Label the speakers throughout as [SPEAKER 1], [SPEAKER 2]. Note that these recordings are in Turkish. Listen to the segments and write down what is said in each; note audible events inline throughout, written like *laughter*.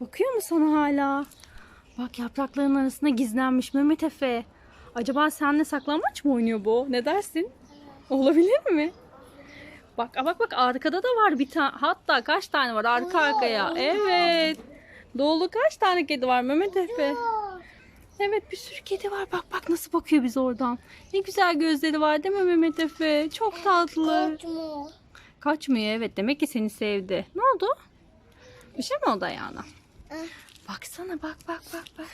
[SPEAKER 1] Bakıyor mu sana hala? Bak yaprakların arasında gizlenmiş Mehmet Efe. Acaba seninle saklanmaç mı oynuyor bu? Ne dersin? Olabilir mi? Bak bak bak arkada da var bir tane. Hatta kaç tane var arka arkaya. Evet. Dolu kaç tane kedi var Mehmet Efe? Evet bir sürü kedi var. Bak bak nasıl bakıyor bize oradan. Ne güzel gözleri var değil mi Mehmet Efe? Çok tatlı.
[SPEAKER 2] Korkma.
[SPEAKER 1] Kaçmıyor evet. Demek ki seni sevdi. Ne oldu? Bir şey mi oldu ayağına? Baksana bak bak bak bak.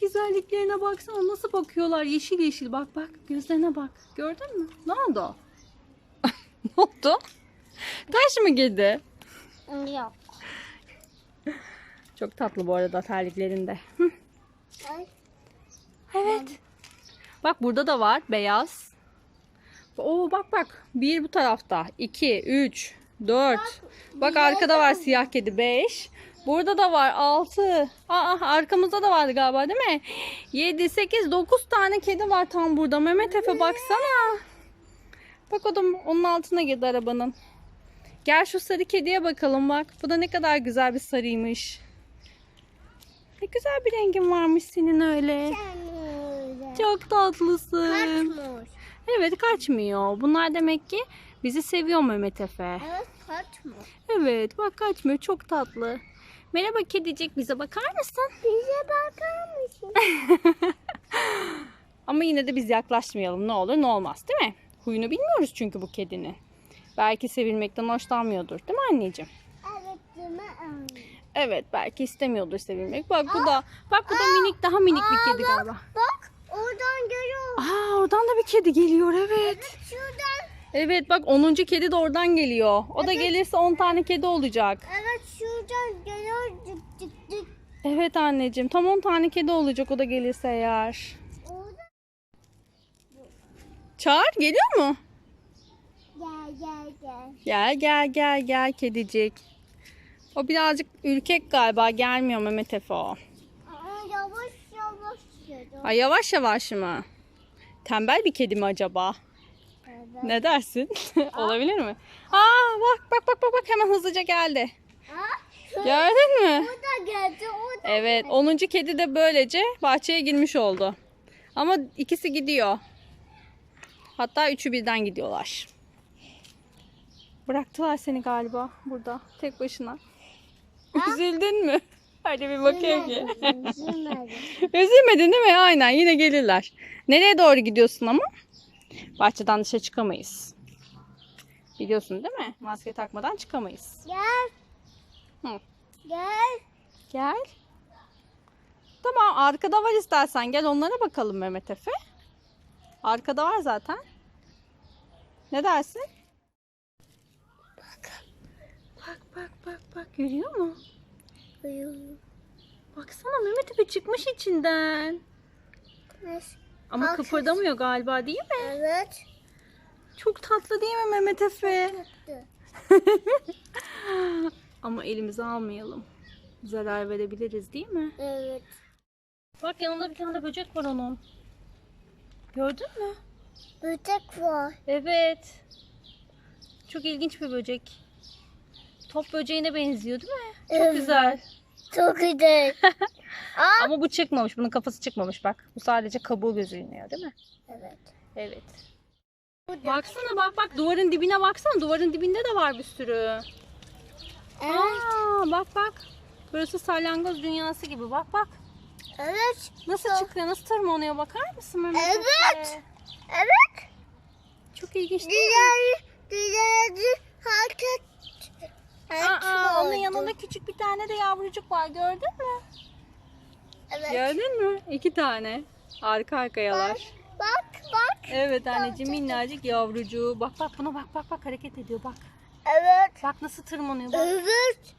[SPEAKER 1] Güzelliklerine baksana nasıl bakıyorlar yeşil yeşil bak bak gözlerine bak. Gördün mü? Ne oldu? *laughs* ne oldu? Taş mı girdi?
[SPEAKER 2] Yok.
[SPEAKER 1] Çok tatlı bu arada terliklerinde. Evet. Bak burada da var beyaz. Oo bak bak. Bir bu tarafta. iki, üç, dört. Bak arkada var siyah kedi. Beş. Burada da var. Altı. Aa arkamızda da vardı galiba değil mi? Yedi, sekiz, dokuz tane kedi var tam burada. Mehmet Efe baksana. Bak o da onun altına girdi arabanın. Gel şu sarı kediye bakalım bak. Bu da ne kadar güzel bir sarıymış. Ne güzel bir rengin varmış senin öyle. Çok tatlısın.
[SPEAKER 2] Kaçmış.
[SPEAKER 1] Evet kaçmıyor. Bunlar demek ki bizi seviyor Mehmet Efe.
[SPEAKER 2] Evet kaçmış.
[SPEAKER 1] Evet bak kaçmıyor. Çok tatlı. Merhaba kedicik bize bakar mısın?
[SPEAKER 2] Bize bakar mısın? *laughs*
[SPEAKER 1] Ama yine de biz yaklaşmayalım. Ne olur ne olmaz değil mi? Huyunu bilmiyoruz çünkü bu kedinin. Belki sevilmekten hoşlanmıyordur değil mi anneciğim?
[SPEAKER 2] evet değil mi?
[SPEAKER 1] Evet belki istemiyordur sevilmek. Bak bu da bak bu da minik daha minik bir kedi galiba.
[SPEAKER 2] Bak oradan görüyorum.
[SPEAKER 1] Aa oradan da bir kedi geliyor evet.
[SPEAKER 2] Şuradan.
[SPEAKER 1] Evet bak 10. kedi de oradan geliyor. O da gelirse 10 tane kedi olacak.
[SPEAKER 2] Evet şuradan
[SPEAKER 1] Evet anneciğim tam 10 tane kedi olacak o da gelirse eğer. Çağır geliyor mu?
[SPEAKER 2] Gel gel gel.
[SPEAKER 1] Gel gel gel gel kedicik. O birazcık ürkek galiba gelmiyor Mehmet Efe o.
[SPEAKER 2] Aa, yavaş yavaş geliyor.
[SPEAKER 1] Ay yavaş yavaş mı? Tembel bir kedi mi acaba?
[SPEAKER 2] Evet.
[SPEAKER 1] Ne dersin? *laughs* Olabilir mi? Aa bak bak bak bak hemen hızlıca geldi. Gördün mü?
[SPEAKER 2] o da geldi. O da.
[SPEAKER 1] Evet 10. kedi de böylece bahçeye girmiş oldu. Ama ikisi gidiyor. Hatta üçü birden gidiyorlar. Bıraktılar seni galiba burada tek başına. Üzüldün mü? *laughs* Hadi bir bakayım ki. *laughs*
[SPEAKER 2] Üzülmedim.
[SPEAKER 1] Üzülmedin değil mi? Aynen yine gelirler. Nereye doğru gidiyorsun ama? Bahçeden dışarı çıkamayız. Biliyorsun değil mi? Maske takmadan çıkamayız.
[SPEAKER 2] Gel.
[SPEAKER 1] Hı.
[SPEAKER 2] Gel.
[SPEAKER 1] Gel. Tamam arkada var istersen gel onlara bakalım Mehmet Efe. Arkada var zaten. Ne dersin? Bak. Bak bak bak bak görüyor mu? Baksana Mehmet Efe çıkmış içinden.
[SPEAKER 2] Nasıl?
[SPEAKER 1] Ama
[SPEAKER 2] Kalk.
[SPEAKER 1] kıpırdamıyor galiba değil mi?
[SPEAKER 2] Evet.
[SPEAKER 1] Çok tatlı değil mi Mehmet Efe?
[SPEAKER 2] Tuttu. *laughs*
[SPEAKER 1] Ama elimize almayalım. Zarar verebiliriz değil mi?
[SPEAKER 2] Evet.
[SPEAKER 1] Bak yanında bir tane de böcek var onun. Gördün mü?
[SPEAKER 2] Böcek var.
[SPEAKER 1] Evet. Çok ilginç bir böcek. Top böceğine benziyor değil mi? Çok
[SPEAKER 2] Evet.
[SPEAKER 1] güzel.
[SPEAKER 2] Çok güzel. *laughs* Aa.
[SPEAKER 1] Ama bu çıkmamış. Bunun kafası çıkmamış bak. Bu sadece kabuğu gözüküyor değil mi?
[SPEAKER 2] Evet.
[SPEAKER 1] Evet. Baksana bak bak duvarın dibine baksana. Duvarın dibinde de var bir sürü.
[SPEAKER 2] Evet.
[SPEAKER 1] Aa, bak bak. Burası salyangoz dünyası gibi. Bak bak.
[SPEAKER 2] Evet.
[SPEAKER 1] Nasıl
[SPEAKER 2] Çok-
[SPEAKER 1] çıkıyor? Nasıl tırmanıyor? Bakar mısın Mehmet
[SPEAKER 2] Evet.
[SPEAKER 1] Efe?
[SPEAKER 2] Evet.
[SPEAKER 1] Çok ilginç değil mi?
[SPEAKER 2] Diğer hareket.
[SPEAKER 1] Aa, onun yanında küçük bir tane de yavrucuk var. Gördün mü?
[SPEAKER 2] Evet.
[SPEAKER 1] Gördün mü? İki tane. Arka arkayalar.
[SPEAKER 2] Bak bak.
[SPEAKER 1] Evet anneciğim minnacık yavrucuğu. Bak bak buna bak bak bak hareket ediyor bak.
[SPEAKER 2] Evet.
[SPEAKER 1] Bak nasıl tırmanıyor bak.
[SPEAKER 2] Evet.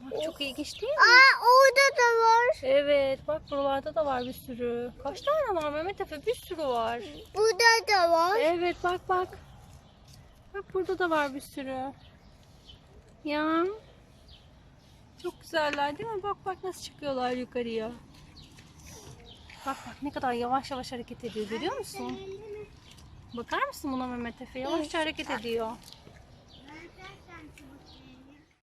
[SPEAKER 1] Bak, çok ilginç değil mi?
[SPEAKER 2] Aa orada da var.
[SPEAKER 1] Evet bak buralarda da var bir sürü. Kaç tane var Mehmet Efe? Bir sürü var.
[SPEAKER 2] Burada da var.
[SPEAKER 1] Evet bak bak. Bak burada da var bir sürü. Ya. Çok güzeller değil mi? Bak bak nasıl çıkıyorlar yukarıya. Bak bak ne kadar yavaş yavaş hareket ediyor görüyor musun? Bakar mısın buna Mehmet Efe? Yavaşça hareket ediyor.